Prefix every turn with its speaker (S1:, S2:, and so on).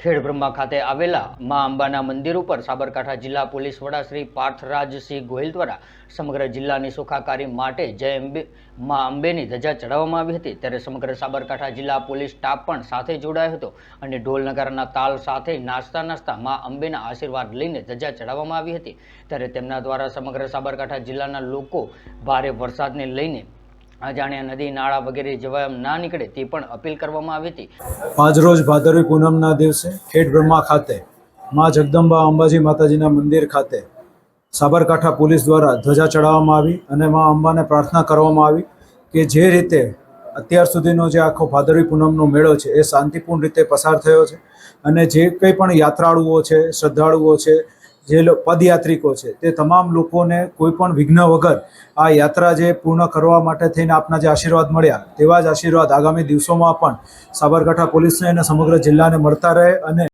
S1: ખેડબ્રહ્મા ખાતે આવેલા મા અંબાના મંદિર ઉપર સાબરકાંઠા જિલ્લા પોલીસ વડા શ્રી પાર્થરાજસિંહ ગોહિલ દ્વારા સમગ્ર જિલ્લાની સુખાકારી માટે જય અંબે, મા અંબેની ધજા ચડાવવામાં આવી હતી. ત્યારે સમગ્ર સાબરકાંઠા જિલ્લા પોલીસ સ્ટાફ પણ સાથે જોડાયો હતો અને ઢોલ નગારાના તાલ સાથે નાચતા નાચતા મા અંબેના આશીર્વાદ લઈને ધજા ચડાવવામાં આવી હતી. ત્યારે તેમના દ્વારા સમગ્ર સાબરકાંઠા જિલ્લાના લોકો ભારે વરસાદને લઈને અજાણ્યા નદી, નાળા વગેરે જવા ના નીકળે તે પણ અપીલ કરવામાં આવી હતી.
S2: આજરોજ ભાદરવી પૂનમના દિવસે ખેડ બ્રહ્મા ખાતે મા જગદંબા અંબાજી માતાજીના મંદિર ખાતે સાબરકાંઠા પોલીસ દ્વારા ધ્વજા ચડાવવામાં આવી અને મા અંબાને પ્રાર્થના કરવામાં આવી કે જે રીતે અત્યાર સુધીનો જે આખો ભાદરવી પૂનમનો મેળો છે એ શાંતિપૂર્ણ રીતે પસાર થયો છે અને જે કંઈ પણ યાત્રાળુઓ છે, શ્રદ્ધાળુઓ છે જે પદયાત્રિકો છે, તે તમામ લોકોને કોઈ પણ વિઘ્ન વગર આ યાત્રા જે પૂર્ણ કરવા માટે થઈને આપના જે આશીર્વાદ મળ્યા, તેવા જ આશીર્વાદ આગામી દિવસોમાં પણ સાબરકાંઠા પોલીસને અને સમગ્ર જિલ્લાને મળતા રહે અને